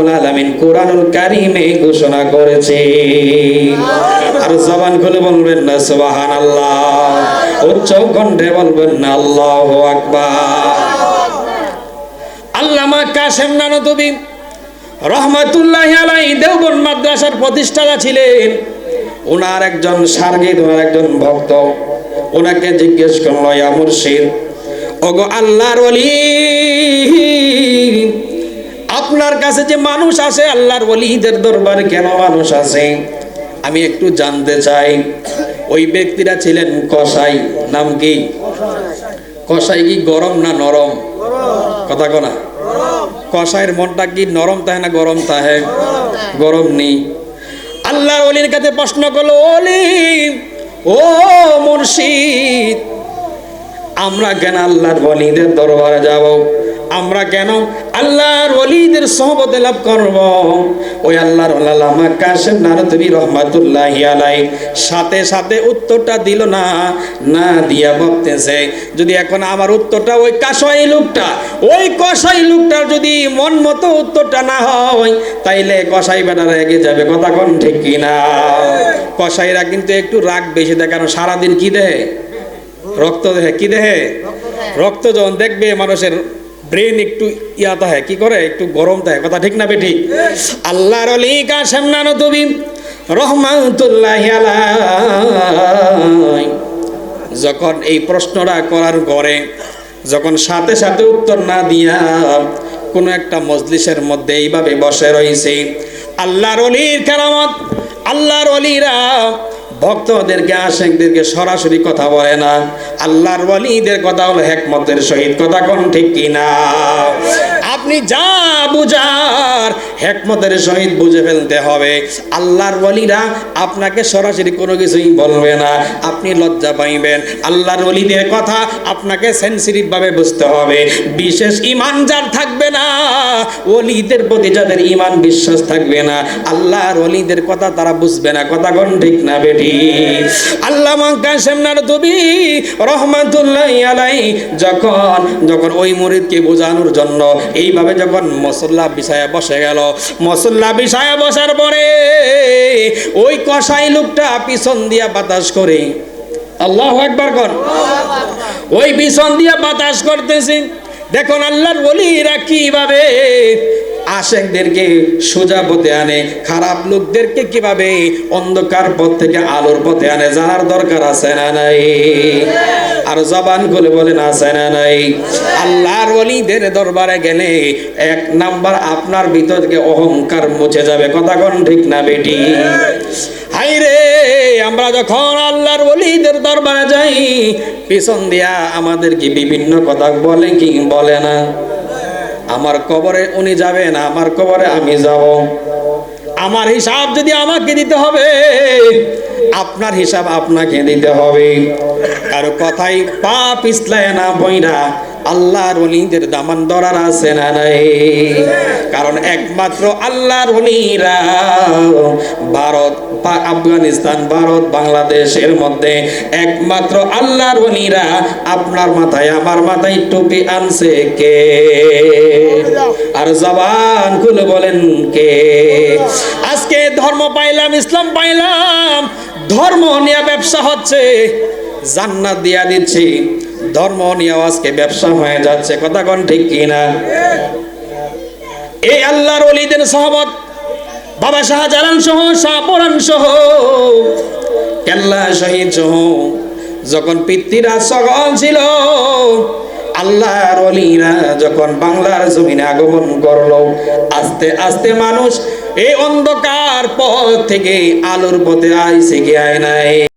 আলামিন কোরআনুল কারিমে ঘোষণা করেছে। আর জবান খুলে বলবেন না সুবহানাল্লাহ। উচ্চ কণ্ঠে বলবেন না আল্লাহু আকবার। আল্লামা কাসেম নানতবি রহমাতুল্লাহ আলাই দেওবন মাদ্রাসার প্রতিষ্ঠাতা ছিলেন। ওনার একজন সার্গিদ ওনার একজন ভক্ত। ওনাকে জিজ্ঞেস করল ইয়া মুর্শিদ ওগো আল্লাহর ওলি কাছে যে মানুষ আসে আল্লাহর ওলিদের দরবারে কেন মানুষ আছে? আমি একটু জানতে চাই, ওই ব্যক্তিরা ছিলেন কসাই, নাম কি? কসাই কি গরম না নরম? কথা কনা। কসাইয়ের মনটা কি নরম তাহে না গরম তাহে? গরম নেই আল্লাহর অলির কাছে প্রশ্ন করল অলি ও মুর্শিদ, আমরা কেন আল্লাহর ওলিদের দরবারে যাব? আমরা কেন আল্লাহর ওলিদের সহবতে লাভ করব? ওই আল্লাহর আল্লামা কাশেম নারতবি রহমাতুল্লাহ আলাই সাথে সাথে উত্তরটা দিল না না দিয়া ভাবতেছে, যদি এখন আমার উত্তরটা ওই কাসাই লোকটা, ওই কসাই লোকটার যদি মন মতো উত্তরটা না হয়, তাইলে কসাই বেটা রেগে যাবে, কথা কোন ঠিক কিনা? কসাইরা কিন্তু একটু রাগ বেশি দেয়, কারণ সারাদিন কি দেয় রক্ত দেহে, কি দেহে। রক্ত যখন দেখবে মানুষের ব্রেন একটু ইয়াতা হয়, কি করে? একটু গরম থাকে কথা ঠিক না বেঠিক? আল্লাহর অলি কাশেম নানো তুমি রহমাতুল্লাহ যখন এই প্রশ্নটা করার পরে, যখন সাথে সাথে উত্তর না দিয়া কোনো একটা মজলিসের মধ্যে এইভাবে বসে রয়েছে, আল্লাহর অলির কেরামত, আল্লাহর অলিরা ভক্তদেরকে, আশেকদেরকে সরাসরি কথা বলে না। আল্লাহর ওয়ালিদের কথা হলো হেকমতের সহিত। কথা কোন ঠিক কিনা? আপনি যা বুঝার হেকমতের সহিত বুঝে ফেলতে হবে। আল্লাহর ওয়ালিরা আপনাকে সরাসরি কোনো কিছুই বলবে না। আপনি লজ্জা পাইবেন। আল্লাহর ওলিদের কথা আপনাকে সেন্সিটিভ ভাবে বুঝতে হবে। বিশেষ ইমান যার থাকবে না, ওলিদের প্রতি যাদের ইমান বিশ্বাস থাকবে না, আল্লাহর ওলিদের কথা তারা বুঝবে না। কথা কোন ঠিক না বেটি? আল্লাহ কাসেম নারদবি রহমাতুল্লাহ আলাই যখন যখন ওই মুরিদকে বোঝানোর জন্য এইভাবে যখন মসল্লা বিষয়ে বসে গেল, মসল্লা বিষয়ে বসার পরে ওই কসাই লোকটা পিছন দিয়া বাতাস করে। আল্লাহ একবার কর। ওই পিছন দিয়া বাতাস করতেছে। দেখুন আল্লাহর বলিরা কীভাবে আশেকদেরকে সোজা পথে আনে, খারাপ লোকদেরকে কীভাবে অন্ধকার পথ থেকে আলোর পথে আনে জানার দরকার আছে না নাই। আর জবান খুলে বলেন, আছে না নাই? আল্লাহর ওলিদের দরবারে গেলে এক নাম্বার আপনার ভিতর থেকে অহংকার মুছে যাবে। কথা কোন ঠিক না বেটি? হাই রে, আমরা যখন আল্লাহর ওলিদের দরবারে যাই, পিছন দিয়া আমাদেরকে বিভিন্ন কথা বলে কি বলে না? আমার কবরে উনি যাবে না, আমার কবরে আমি যাব। আমার হিসাব যদি আমাকে দিতে হবে, আপনার হিসাব আপনাকে দিতে হবে। কারও কথাই পা পিছলায় না বইরা আল্লাহর অলিদের দামান দরার আছে না নাই। কারণ একমাত্র আল্লাহর অলিরা ভারত আফগানিস্তান, ভারত, বাংলাদেশের মধ্যে একমাত্র আল্লাহর অলিরা আপনার মাথায়, আমার মাথায় টুপি আনছে কে? আর জবান খুলে বলেন কে? আজকে ধর্ম পাইলাম, ইসলাম পাইলাম, ধর্ম নিয়ে ব্যবসা হচ্ছে। জান্নাত দিয়া দিচ্ছি। ধর্ম নিয়ে আজকে ব্যবসা হয়ে যাচ্ছে। কথা কোন ঠিক কিনা? এই আল্লাহর অলিদের সহবত বাবা শাহজালাল সহ শাহপরান সহ, কেল্লা শহীদ সহ, যখন পিতৃরা সকল ছিল, আল্লাহর অলিরা যখন বাংলার জমিনে আগমন করল, আস্তে আস্তে মানুষ এই অন্ধকার পথ থেকে আলোর পথে আইসে গিয়ে নাই।